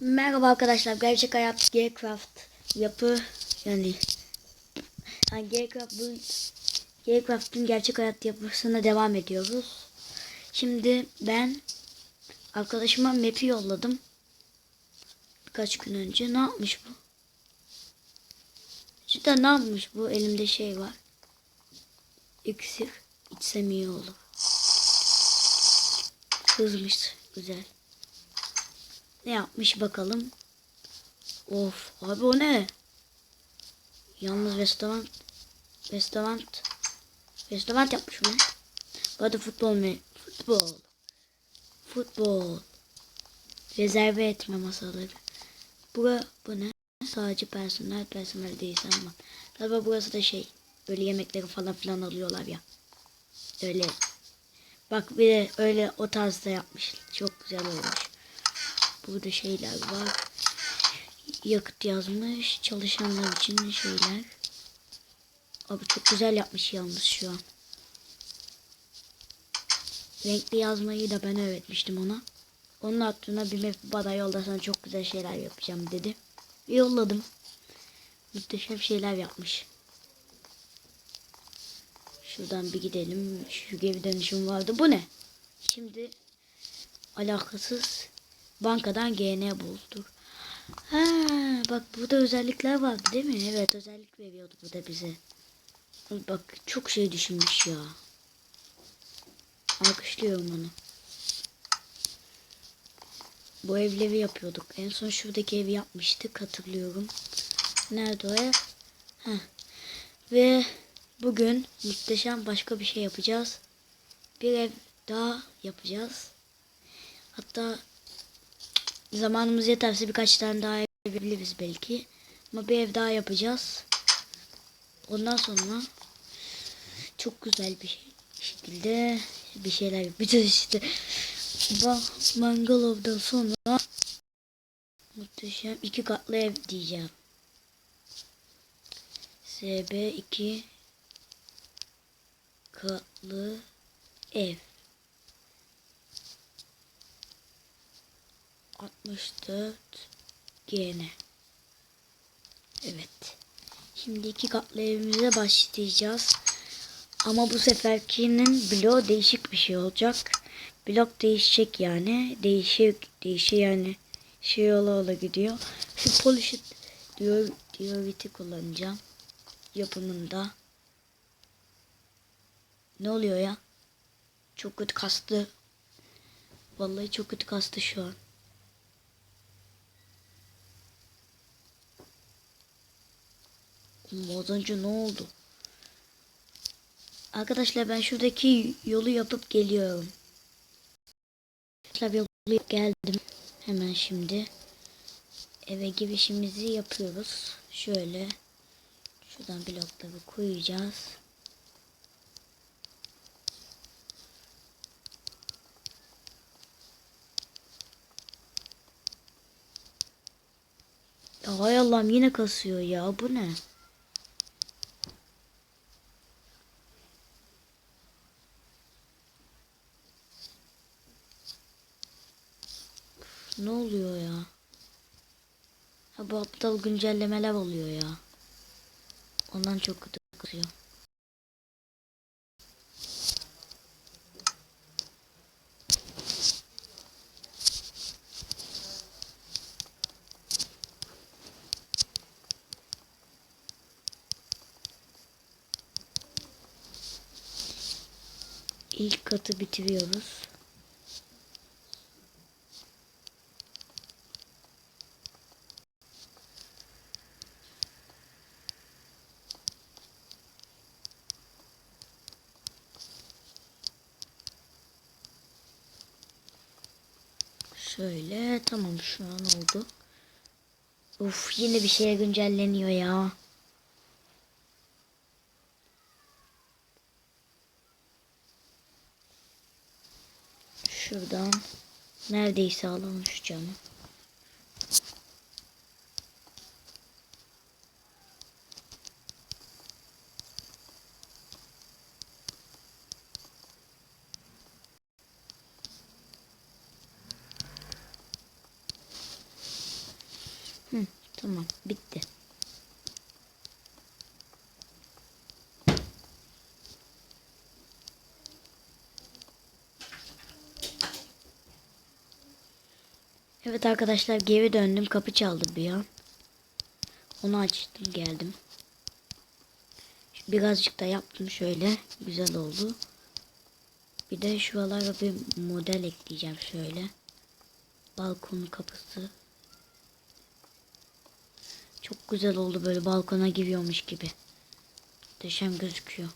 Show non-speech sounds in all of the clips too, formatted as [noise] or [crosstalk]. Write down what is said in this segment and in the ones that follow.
Merhaba arkadaşlar. Gerçek hayat Gcraft yapı yani yani Gcraft bu Gcraft'ın gerçek hayat yapısına devam ediyoruz. Şimdi ben arkadaşıma map'i yolladım. Birkaç gün önce. Ne yapmış bu? Cidden ne yapmış bu? Elimde şey var. İksir. İçsem iyi olur. Hızmış. Güzel. Ne yapmış bakalım. Of abi o ne? Yalnız restoran restoran restoran yapmış mı? Arada futbol mu? Futbol. Futbol. Rezerve etme masaları. Bura bu ne? Sadece personel personel değil ama. Galiba burası da şey. Böyle yemekleri falan filan alıyorlar ya. Öyle. Bak bir de öyle o tarzda yapmış. Çok güzel olmuş. Burada şeyler var. Yakıt yazmış. Çalışanlar için şeyler. Abi çok güzel yapmış yalnız şu an. Renkli yazmayı da ben öğretmiştim ona. Onun aklına bir map bana yoldasan çok güzel şeyler yapacağım dedi. Yolladım. Muhteşem şeyler yapmış. Şuradan bir gidelim. Şu geri dönüşüm vardı. Bu ne? Şimdi alakasız bankadan GN bulduk. Ha, bak burada özellikler vardı değil mi? Evet özellik veriyordu bu da bize. Bak çok şey düşünmüş ya. Alkışlıyorum onu. Bu evleri yapıyorduk. En son şuradaki evi yapmıştık hatırlıyorum. Nerede o ev? Heh. Ve bugün muhteşem başka bir şey yapacağız. Bir ev daha yapacağız. Hatta zamanımız yeterse birkaç tane daha ev yapabiliriz belki. Ama bir ev daha yapacağız. Ondan sonra çok güzel bir şekilde bir şeyler yapacağız işte. Mangalov'dan sonra muhteşem iki katlı ev diyeceğim. SB 2 katlı ev. 64 GN. Evet. Şimdi iki katlı evimize başlayacağız. Ama bu seferkinin bloğu değişik bir şey olacak. Blok değişecek yani. Değişik, değişik yani. Şey ola ola gidiyor. Şu polishit diyor, dioriti kullanacağım. Yapımında. Ne oluyor ya? Çok kötü kastı. Vallahi çok kötü kastı şu an. Oğlum Az önce ne oldu? Arkadaşlar ben şuradaki yolu yapıp geliyorum. Arkadaşlar yolu geldim. Hemen şimdi. Eve girişimizi yapıyoruz. Şöyle. Şuradan blokları koyacağız. Ya hay Allah'ım yine kasıyor ya. Bu ne? Ne oluyor ya? Ha bu aptal güncellemeler oluyor ya. Ondan çok kötü kızıyor. İlk katı bitiriyoruz. Şöyle tamam şu an oldu. Uf yine bir şeye güncelleniyor ya. Şuradan neredeyse alalım şu camı. Hı, tamam bitti. Evet arkadaşlar geri döndüm. Kapı çaldı bir an. Onu açtım geldim. Birazcık da yaptım şöyle. Güzel oldu. Bir de şuralara bir model ekleyeceğim şöyle. Balkon kapısı. Çok güzel oldu böyle balkona giriyormuş gibi. Muhteşem gözüküyor.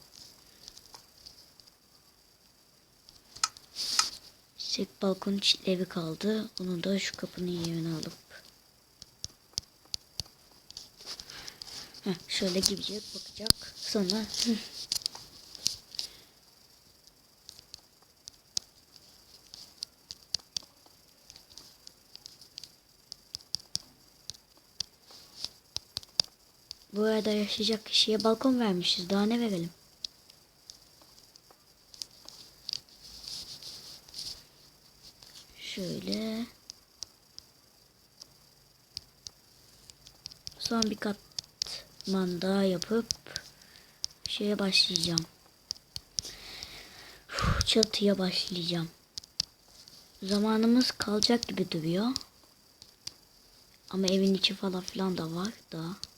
Tek balkon çitleri kaldı. Onu da şu kapının yerine alıp. Heh, şöyle girecek bakacak. Sonra Arada yaşayacak kişiye balkon vermişiz. Daha ne verelim? Şöyle. Son bir katman daha yapıp şeye başlayacağım. Çatıya başlayacağım. Zamanımız kalacak gibi duruyor. Ama evin içi falan filan da var daha.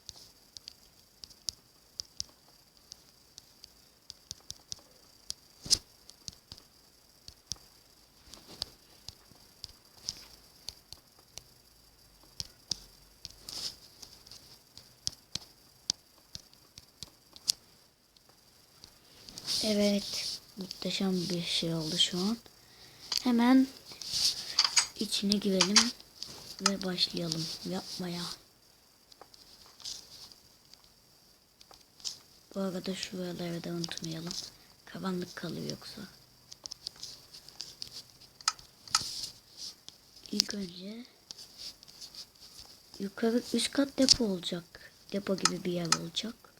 Evet. Muhteşem bir şey oldu şu an. Hemen içine girelim ve başlayalım yapmaya. Bu arada şuraları da unutmayalım. Karanlık kalıyor yoksa. İlk önce yukarı üst kat depo olacak. Depo gibi bir yer olacak.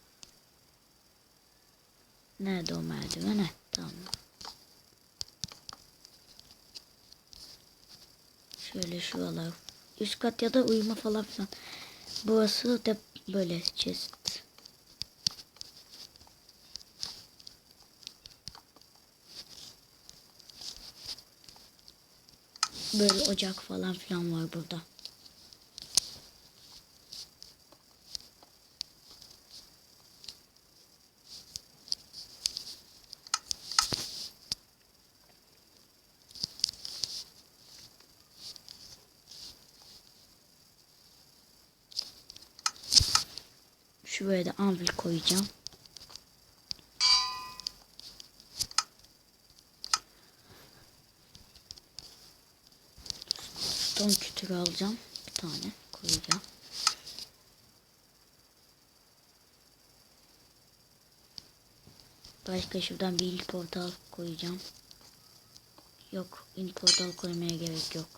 Nerede o merdiven? Heh, tamam. Şöyle şuralar. Üst kat ya da uyuma falan filan. Burası da böyle çeşit. Böyle ocak falan filan var burada. Şuraya da anvil koyacağım. Stone kütüğü alacağım. Bir tane koyacağım. Başka şuradan bir portal koyacağım. Yok, ilk portal koymaya gerek yok.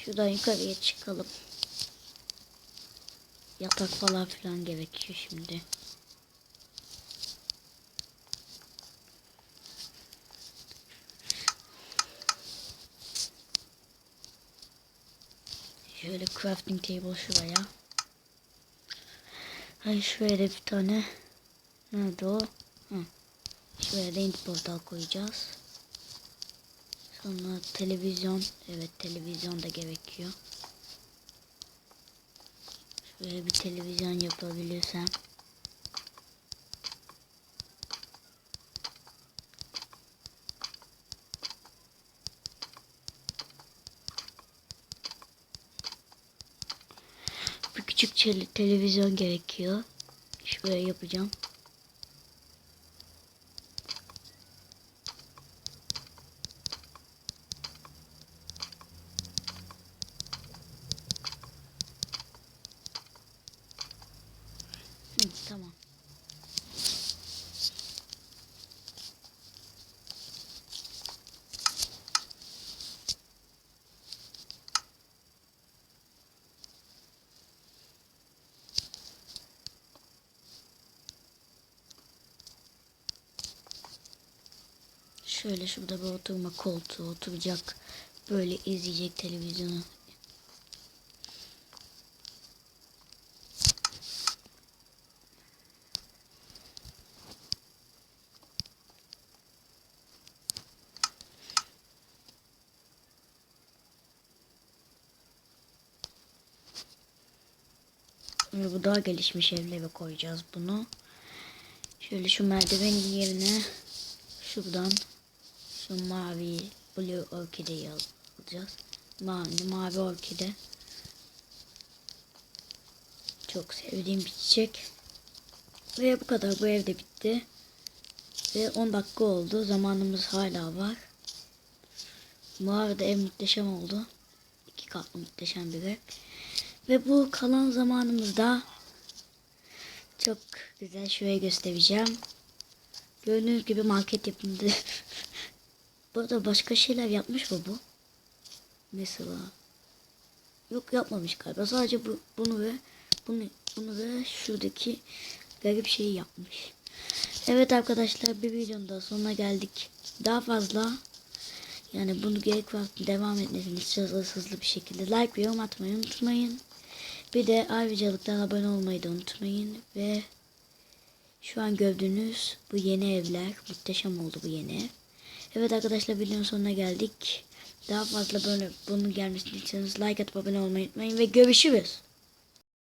Şuradan yukarıya çıkalım. Yatak falan filan gerekiyor şimdi. Şöyle crafting table şuraya. Hayır da bir tane. Nerede o? Hı. Şuraya int portal koyacağız. Sonra televizyon. Evet televizyon da gerekiyor. Şöyle bir televizyon yapabilirsem. Bir küçük televizyon gerekiyor. Şöyle yapacağım. Şöyle şurada bir oturma koltuğu oturacak. Böyle izleyecek televizyonu. Ve bu daha gelişmiş evlere koyacağız bunu. Şöyle şu merdivenin yerine şuradan şu mavi blue orkideyi alacağız. Mavi, mavi orkide. Çok sevdiğim bir çiçek. Ve bu kadar. Bu ev de bitti. Ve 10 dakika oldu. Zamanımız hala var. Bu arada ev muhteşem oldu. İki katlı muhteşem bir ev. Ve bu kalan zamanımızda çok güzel şuraya göstereceğim. Gördüğünüz gibi market yapımında. [laughs] bu arada başka şeyler yapmış mı bu? Mesela. Yok yapmamış galiba. Sadece bu, bunu ve bunu, bunu ve şuradaki garip şeyi yapmış. Evet arkadaşlar bir videonun da sonuna geldik. Daha fazla yani bunu gerek var devam etmesini istiyorsanız hızlı bir şekilde like ve yorum atmayı unutmayın. Bir de ayrıcalıktan abone olmayı da unutmayın. Ve şu an gördüğünüz bu yeni evler muhteşem oldu bu yeni ev. Evet arkadaşlar videonun sonuna geldik. Daha fazla böyle bunun gelmesini istiyorsanız like atıp abone olmayı unutmayın ve görüşürüz.